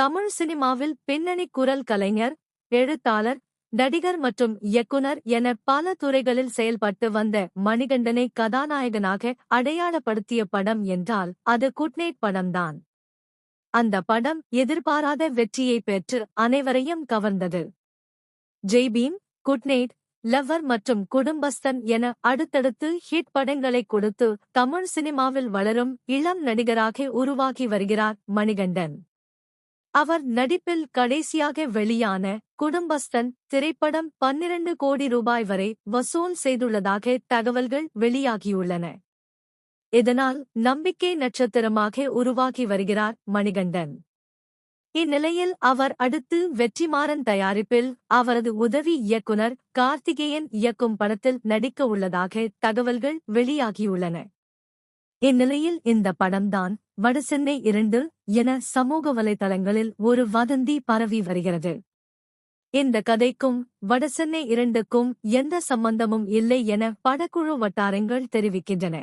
தமிழ் சினிமாவில் பின்னணி குரல் கலைஞர் எழுத்தாளர் நடிகர் மற்றும் இயக்குனர் என பல துறைகளில் செயல்பட்டு வந்த மணிகண்டனை கதாநாயகனாக அடையாளப்படுத்திய படம் என்றால் அது குட்நைட் படம்தான். அந்த படம் எதிர்பாராத வெற்றியை பெற்று அனைவரையும் கவர்ந்தது. ஜெய்பீம் குட்நைட் லவ்வர் மற்றும் குடும்பஸ்தன் என அடுத்தடுத்து ஹிட் படங்களை கொடுத்து தமிழ் சினிமாவில் வளரும் இளம் நடிகராக உருவாகி வருகிறார் மணிகண்டன். அவர் நடிப்பில் கடைசியாக வெளியான குடும்பஸ்தன் திரைப்படம் பன்னிரண்டு கோடி ரூபாய் வரை வசூல் செய்துள்ளதாக தகவல்கள் வெளியாகியுள்ளன. இதனால் நம்பிக்கை நட்சத்திரமாக உருவாகி வருகிறார் மணிகண்டன். இந்நிலையில் அவர் அடுத்து வெற்றிமாறன் தயாரிப்பில் அவரது உதவி இயக்குனர் கார்த்திகேயன் இயக்கும் படத்தில் நடிக்க உள்ளதாக தகவல்கள் வெளியாகியுள்ளன. இந்நிலையில் இந்த படம்தான் வடசென்னை இரண்டு என சமூக வலைதளங்களில் ஒரு வதந்தி பரவி வருகிறது. இந்த கதைக்கும் வடசென்னை இரண்டுக்கும் எந்த சம்பந்தமும் இல்லை என படக்குழு வட்டாரங்கள் தெரிவிக்கின்றன.